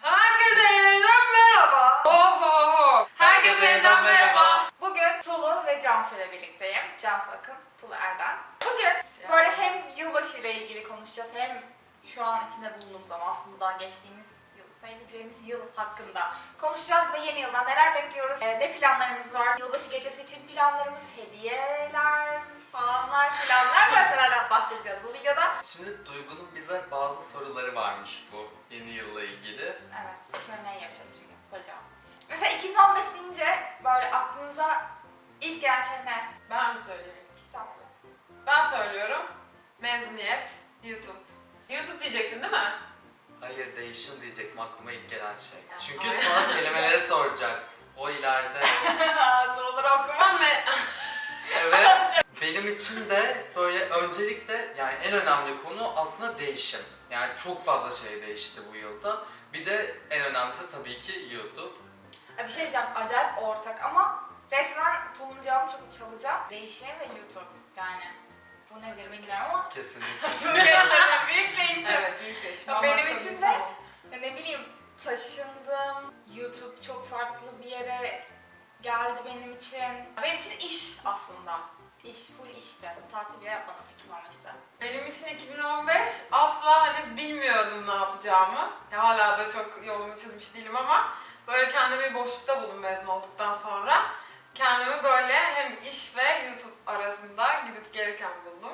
Herkese yeniden merhaba. Ho ho ho. Herkese yeniden merhaba. Bugün Tulu ve Cansu ile birlikteyim. Cansu Akın, Tulu Erden. Bugün böyle hem yılbaşı ile ilgili konuşacağız hem şu an içinde bulunduğumuz ama aslında geçtiğimiz yıl, sayabileceğimiz yıl hakkında konuşacağız ve yeni yıldan neler bekliyoruz, ee, ne planlarımız var, yılbaşı gecesi için planlarımız, hediyeler falanlar filanlar şeylerden bahsedeceğiz bu videoda. Şimdi Duygu'nun bize bazı soruları varmış bu yeni yılla ilgili. Evet, Q&A yapacağız şimdi, soracağım. Mesela 2015 deyince böyle aklınıza ilk gelen şey ne? Ben mi söyleyeyim? Sen Ben söylüyorum. Mezuniyet, YouTube. YouTube diyecektin değil mi? Hayır değişim diyecektim aklıma ilk gelen şey. Çünkü hayır. sana kelimeleri soracak. O ileride. Soruları Ben okumuş. me- Evet. Benim için de böyle öncelikle yani en önemli konu aslında değişim. Yani çok fazla şey değişti bu yılda. Bir de en önemlisi tabii ki YouTube. Bir şey diyeceğim, acayip ortak ama resmen cevabını çok çalacağım. Değişim ve YouTube yani. Bu nedir bilmiyorum ama Kesinlikle. çok enteresan, büyük değişim. Evet, büyük değişim. Ya benim için de-. Ya ne bileyim taşındım, YouTube çok farklı bir yere geldi benim için. Benim için iş aslında. İş, full işti. Tatil bile yapmadım 2015'te. Benim için 2015 asla hani bilmiyordum ne yapacağımı. Ya hala da çok yolumu çizmiş değilim ama böyle kendimi bir boşlukta buldum mezun olduktan sonra. Kendimi böyle hem iş ve YouTube arasında gidip gelirken buldum.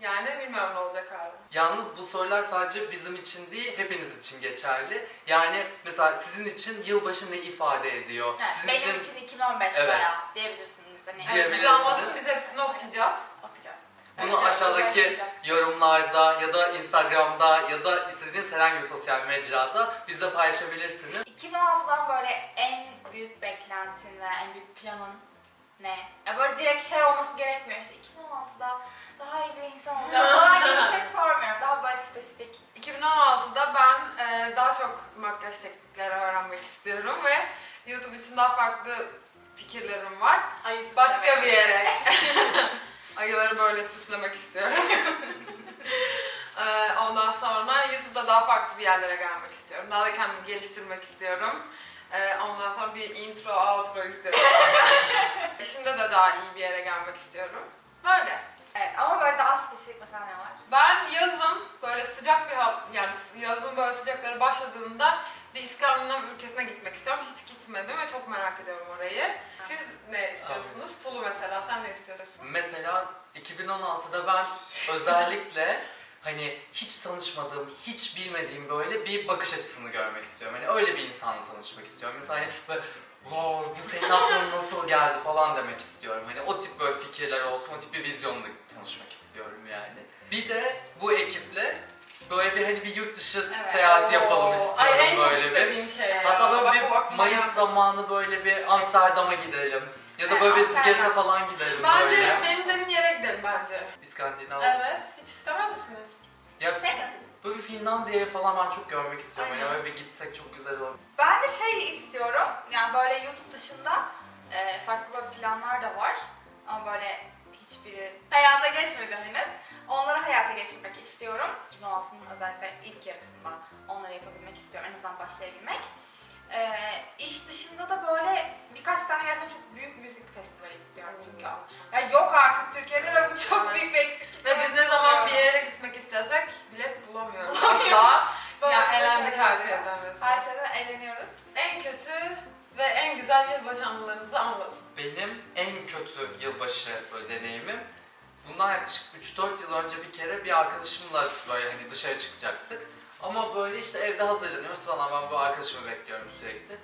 Yani bilmiyorum ne olacak hala. Yalnız bu sorular sadece bizim için değil, hepiniz için geçerli. Yani mesela sizin için yılbaşı ne ifade ediyor? Yani sizin benim için, için, 2015 Evet. bayağı diyebilirsiniz. Hani Diyebilirsiniz. Evet, bize anlatın biz hepsini okuyacağız. bakacağız. bunu Evet, aşağıdaki yorumlarda ya da Instagram'da ya da istediğiniz herhangi bir sosyal mecrada bizle paylaşabilirsiniz. 2016'dan böyle en büyük beklentin ve en büyük planın ne? Ya böyle direkt şey olması gerekmiyor işte 2016'da daha iyi bir insan olacağım falan gibi bir şey sormuyorum. Daha böyle spesifik. 2016'da ben e, daha çok makyaj teknikleri öğrenmek istiyorum ve YouTube için daha farklı fikirlerim var. Ayısız Başka bir yere. Ayıları böyle süslemek istiyorum. E, ondan sonra YouTube'da daha farklı bir yerlere gelmek istiyorum. Daha da kendimi geliştirmek istiyorum. E, ondan sonra bir intro, outro istiyorum. Şimdi de daha iyi bir yere gelmek istiyorum. Böyle. Evet ama böyle daha spesifik mesela ne var? Ben yazın böyle sıcak bir hava, yani yazın böyle sıcakları başladığında bir İskandinav ülkesine gitmek istiyorum. Hiç gitmedim ve çok merak ediyorum orayı. Siz ne istiyorsunuz? Tulu mesela, sen ne istiyorsun? Mesela 2016'da ben özellikle hani hiç tanışmadığım, hiç bilmediğim böyle bir bakış açısını görmek istiyorum. Hani öyle bir insanla tanışmak istiyorum. Mesela hani böyle wow bu senin aklına nasıl geldi falan demek istiyorum. Hani o tip böyle fikirler olsun, o tip bir vizyonla tanışmak istiyorum yani. Bir de bu ekiple böyle bir hani bir yurt dışı Evet. seyahati yapalım istiyorum Ay en çok böyle bir. istediğim şey ya. Hatta böyle Bak, bir aklıma Mayıs geldi. zamanı böyle bir Amsterdam'a gidelim. Ya da Evet, böyle bir Amsterdam. Siget'e falan gidelim Bence böyle. benim dediğim yere gidelim bence. İskandinav. Evet, hiç istemez misiniz? Ya İsterim. Böyle bir Finlandiya'yı falan ben çok görmek istiyorum. Aynen. Yani bir gitsek çok güzel olur. Ben de şey istiyorum. Yani böyle YouTube dışında e, farklı böyle planlar da var. Ama böyle hiçbiri hayata geçmedi henüz. Onları hayata geçirmek istiyorum. 2016'nın özellikle ilk yarısında onları yapabilmek istiyorum. En azından başlayabilmek. E, iş dışında da böyle birkaç tane gerçekten çok büyük müzik festivali istiyorum çünkü. Ya yok artık Türkiye'de ve bu çok büyük bir eksiklik. Ve biz ne zaman bir yere gitmek istesek bilet bulamıyoruz asla. Böyle ya elendik şeyler her oluyor. şeyden resmen. Her şeyden eğleniyoruz. En kötü ve en güzel yılbaşı anılarınızı anlatın. Benim en kötü yılbaşı böyle deneyimim bundan yaklaşık 3-4 yıl önce bir kere bir arkadaşımla böyle hani dışarı çıkacaktık. Ama böyle işte evde hazırlanıyoruz falan ben bu arkadaşımı bekliyorum sürekli.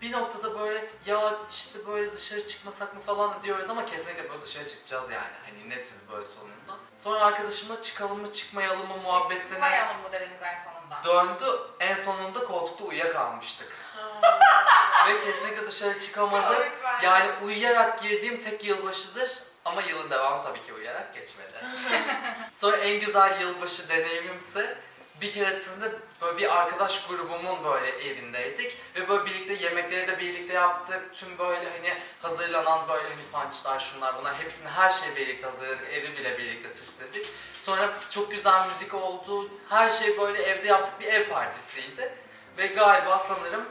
Bir noktada böyle ya işte böyle dışarı çıkmasak mı falan diyoruz ama kesinlikle böyle dışarı çıkacağız yani. Hani netiz böyle sonunda. Sonra arkadaşımla çıkalım mı çıkmayalım mı muhabbetine Çıkmayalım mı dediniz en sonunda? döndü. En sonunda koltukta uyuyakalmıştık. Ve kesinlikle dışarı çıkamadık. Yani uyuyarak girdiğim tek yılbaşıdır ama yılın devamı tabii ki uyuyarak geçmedi. Sonra en güzel yılbaşı deneyimimse bir keresinde böyle bir arkadaş grubumun böyle evindeydik ve böyle birlikte yemekleri de birlikte yaptık. Tüm böyle hani hazırlanan böyle hani punchlar şunlar bunlar hepsini her şeyi birlikte hazırladık. Evi bile birlikte süsledik. Sonra çok güzel müzik oldu. Her şey böyle evde yaptık bir ev partisiydi. Ve galiba sanırım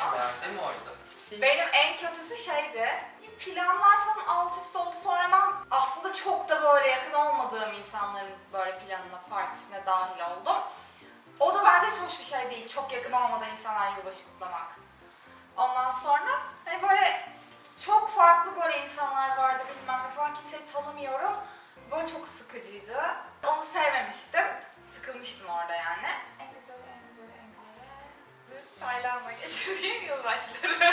en beğendiğim oydu. Benim en kötüsü şeydi. Planlar falan alt üst oldu. Sonra ben aslında çok da böyle yakın olmadığım insanların böyle planına, partisine dahil oldum. O da bence hiç hoş bir şey değil. Çok yakın olmadan insanlar yılbaşı kutlamak. Ondan sonra hani böyle çok farklı böyle insanlar vardı bilmem ne falan kimseyi tanımıyorum. Böyle çok sıkıcıydı. Onu sevmemiştim. Sıkılmıştım orada yani. En güzel, en güzel, en güzel. Tayland'a geçirdiğim yılbaşları.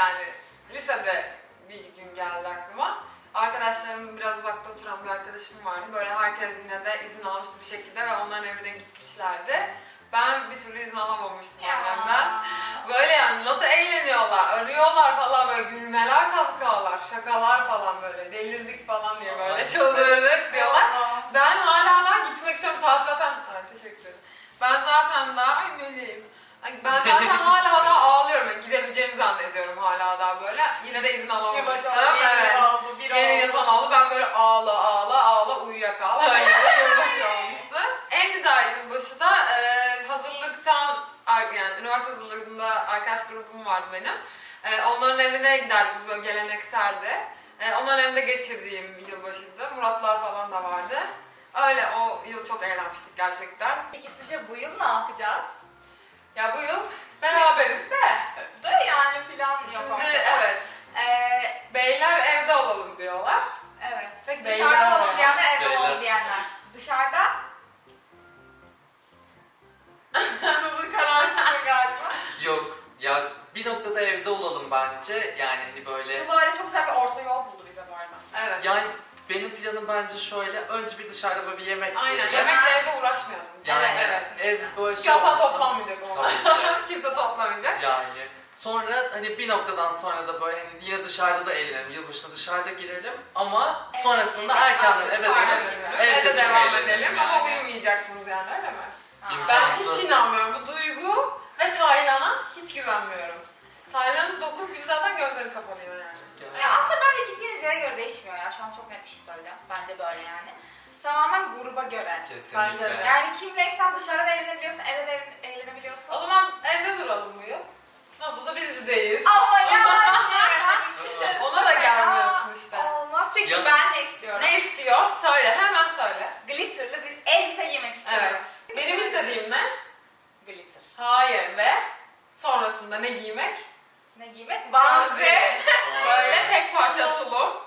Yani lisede bir gün geldi aklıma. Arkadaşlarım biraz uzakta oturan bir arkadaşım vardı. Böyle herkes yine de izin almıştı bir şekilde ve onların evine gitmişlerdi. Ben bir türlü izin alamamıştım ailemden. Böyle yani nasıl eğleniyorlar, arıyorlar falan böyle gülmeler, kahkahalar, şakalar falan böyle delirdik falan diye böyle çıldırdık diyorlar. Ben hala daha gitmek istiyorum. Saat zaten... Ay teşekkür ederim. Ben zaten daha... Ay meleğim. Ben zaten hala daha ağlıyorum. Yani gidebileceğimi zannediyorum hala daha böyle. Yine de izin alamamıştım. Evet. oldu, bir Yeni yıl falan oldu. Ben böyle ağla ağla ağla uyuyakal. Yılbaşı olmuştu. En güzel yılbaşı da e, hazırlıktan yani üniversite hazırlığında arkadaş grubum vardı benim. E, onların evine giderdik biz böyle gelenekseldi. E, onların evinde geçirdiğim yılbaşıydı. Muratlar falan da vardı. Öyle o yıl çok eğlenmiştik gerçekten. Peki sizce bu yıl ne yapacağız? Ya bu yıl beraberiz de. Da yani yok Şimdi ortada. evet. Ee, Beyler evde olalım diyorlar. evet. Peki Beyler dışarıda var. olalım diyenler, evde Beyler. olalım diyenler. Dışarıda? Tutuldu kararsızlık galiba. Yok ya bir noktada evde olalım bence. Yani hani böyle Tuba öyle çok güzel bir orta yol buldu bize bu arada. Evet. yani benim planım bence şöyle. Önce bir dışarıda böyle bir yemek Aynen. yiyelim. Yemekle evde uğraşmayalım. Yani evet. ev böyle Çünkü şey asla olsun. toplanmayacak onlar. Tabii. Kimse toplamayacak. Yani sonra hani bir noktadan sonra da böyle hani yine dışarıda da eğlenelim. Yılbaşına dışarıda girelim ama Evet, sonrasında evet, erkenden artık eve dönüp edelim. Evde Evde çok devam eğlenelim edelim yani. ama uyumayacaksınız yani öyle mi? Ben İmkansız. hiç inanmıyorum. Bu duygu ve Taylan'a hiç güvenmiyorum. Taylan'ın 9 gün zaten gözleri kapanıyor yani. Ya aslında bence gittiğiniz yere göre değişmiyor ya. Şu an çok net bir şey söyleyeceğim. Bence böyle yani. Tamamen gruba göre. Kesinlikle. De. Yani kimleysen dışarıda eğlenebiliyorsun, evde de eğlenebiliyorsun. O zaman evde duralım bu yıl. Nasılsa biz bizeyiz. Ama yani. Ona da gelmiyorsun işte. Olmaz çünkü Ya- ben ne istiyorum? Ne istiyor? Söyle, hemen söyle. Glitterlı bir elbise giymek istiyorum. Evet. Benim istediğim ne? Glitter. Hayır ve sonrasında ne giymek? Ne giymek? Banzi. Böyle tek parça tulum.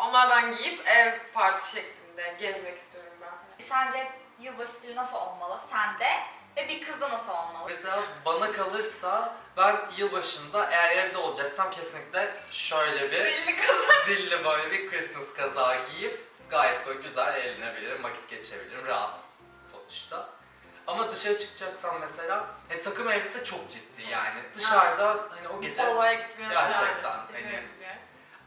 Onlardan giyip ev partisi şeklinde gezmek istiyorum ben. Sence yılbaşı stili nasıl olmalı sende ve bir kızda nasıl olmalı? Mesela bana kalırsa ben yılbaşında eğer evde olacaksam kesinlikle şöyle bir Zilli kız. zilli böyle bir Christmas kazağı giyip gayet böyle güzel eğlenebilirim, vakit geçirebilirim rahat sonuçta. Ama dışarı çıkacaksam mesela e, takım elbise çok ciddi yani. Dışarıda hani o gece Baloya gitmiyoruz. Gerçekten, hani- gitmiyoruz.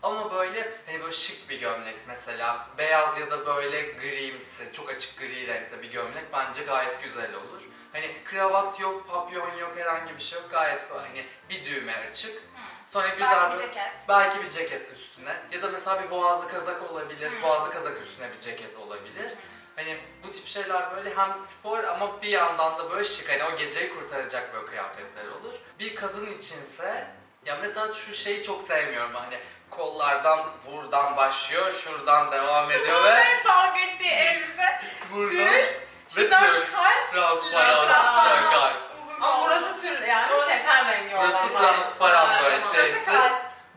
Ama böyle hani böyle şık bir gömlek mesela beyaz ya da böyle grimsi çok açık gri renkte bir gömlek bence gayet güzel olur. Hani kravat yok, papyon yok, herhangi bir şey yok. Gayet böyle hani bir düğme açık. Sonra güzel Belki bir bir ceket. belki bir ceket üstüne ya da mesela bir boğazlı kazak olabilir. Hı. Boğazlı kazak üstüne bir ceket olabilir. Hani bu tip şeyler böyle hem spor ama bir yandan da böyle şık hani o geceyi kurtaracak böyle kıyafetler olur. Bir kadın içinse ya mesela şu şeyi çok sevmiyorum hani kollardan buradan başlıyor, şuradan devam ediyor ve Evet, dalga geçtiği elbise. buradan Tül, ve Şundan tül. kalp. Transparan Transparan. Uzun Ama kollu. burası tür yani Burası- şeker rengi Burası olanlar. transparan böyle şeysiz.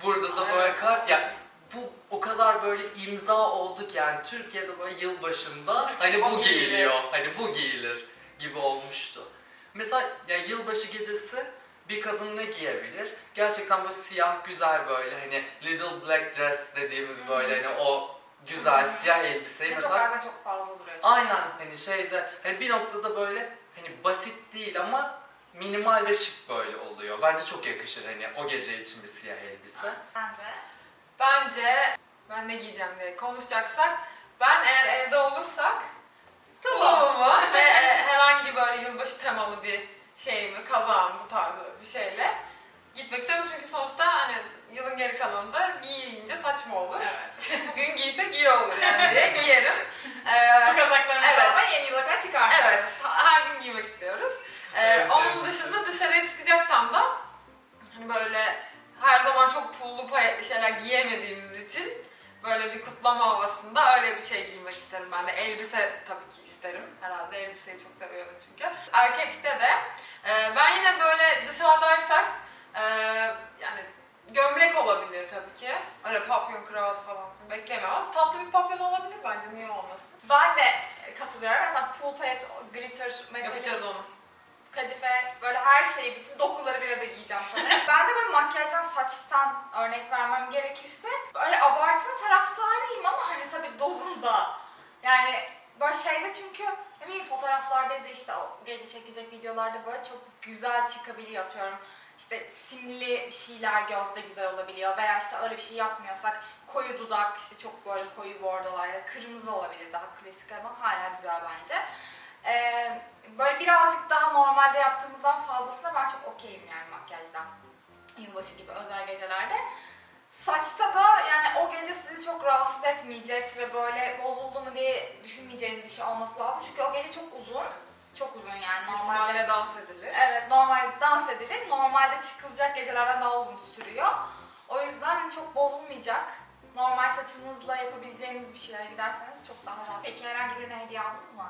Burada da böyle kalp ya bu o kadar böyle imza oldu ki yani Türkiye'de böyle yılbaşında hani O bu giyilir. giyiliyor. Hani bu giyilir gibi olmuştu. Mesela ya yılbaşı gecesi bir kadın ne giyebilir? Gerçekten böyle siyah güzel böyle hani little black dress dediğimiz böyle hani o güzel siyah elbiseyi Ve çok mesela bazen çok fazla duruyor. aynen hani şeyde hani bir noktada böyle hani basit değil ama minimal ve şık böyle oluyor. Bence çok yakışır hani o gece için bir siyah elbise. Bence. Bence ben ne giyeceğim diye konuşacaksak Ben eğer evde olursak Tulum. tulumumu ve e, herhangi böyle yılbaşı temalı bir şeyimi, kazağım bu tarzı bir şeyle gitmek istiyorum. Çünkü sonuçta hani yılın geri kalanında giyince saçma olur. Evet. Bugün giysek iyi olur yani diye giyerim. Ee, Bu kazaklarımızı Evet. ama yeni yıla kadar çıkartıyoruz. Evet, her gün giymek istiyoruz. Ee, Evet, onun evet. dışında dışarıya çıkacaksam da hani böyle her zaman çok pullu payetli şeyler giyemediğimiz için böyle bir kutlama havasında öyle bir şey giymek isterim ben de. Elbise tabii ki isterim. Herhalde elbiseyi çok seviyorum. Erkekte de e, ben yine böyle dışarıdaysak e, yani gömlek olabilir tabii ki. Öyle papyon kravat falan beklemiyorum ama tatlı bir papyon olabilir bence niye olmasın. Ben de katılıyorum. Mesela pool pet, glitter, metalik, Yapacağız onu. kadife, böyle her şeyi, bütün dokuları bir arada giyeceğim sanırım. ben de böyle makyajdan, saçtan örnek vermem gerekirse böyle abartma taraftarıyım ama hani tabii dozunda. Yani böyle şeyde çünkü ne fotoğraflarda da işte gece çekecek videolarda böyle çok güzel çıkabiliyor atıyorum. İşte simli şeyler gözde güzel olabiliyor veya işte öyle bir şey yapmıyorsak koyu dudak işte çok böyle koyu bordolar ya kırmızı olabilir daha klasik ama hala güzel bence. Ee, böyle birazcık daha normalde yaptığımızdan fazlasına ben çok okeyim yani makyajdan. Yılbaşı gibi özel gecelerde. Saçta da yani o gece sizi çok rahatsız etmeyecek ve böyle bozuldu mu diye düşünmeyeceğiniz bir şey olması lazım. Çünkü o gece çok uzun. Çok uzun yani normalde. Dans edilir. Evet normalde dans edilir. Normalde çıkılacak gecelerden daha uzun sürüyor. O yüzden çok bozulmayacak. Normal saçınızla yapabileceğiniz bir şeylere giderseniz çok daha rahat. Peki herhangi birine hediye aldınız mı?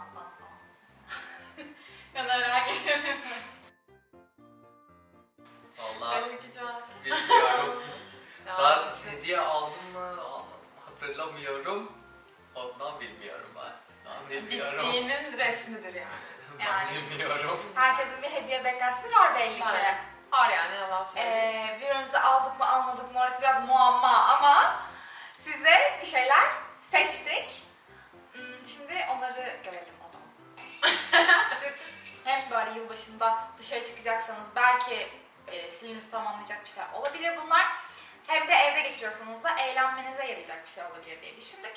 Ya da herhangi birine. Vallahi Öyle gideceğiz. bilmiyorum. Ben hediye aldım mı almadım mı hatırlamıyorum. Ondan bilmiyorum ben. Ben bilmiyorum. Bittiğinin resmidir yani. Ben Yani. bilmiyorum. Herkesin bir hediye beklentisi var belli ki. Var. Var yani yalan söyleyeyim. Ee, birbirimize aldık mı almadık mı orası biraz muamma ama size bir şeyler seçtik. Hmm, Şimdi onları görelim o zaman. Siz hem böyle yılbaşında dışarı çıkacaksanız belki e, silinizi tamamlayacak bir şeyler olabilir bunlar. Hem de evde geçiriyorsanız da eğlenmenize yarayacak bir şey olabilir diye düşündük.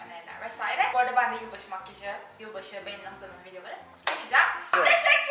Öneriler vesaire. Bu arada ben de yılbaşı makyajı, yılbaşı benim hazırladığım videoları yapacağım. Teşekkür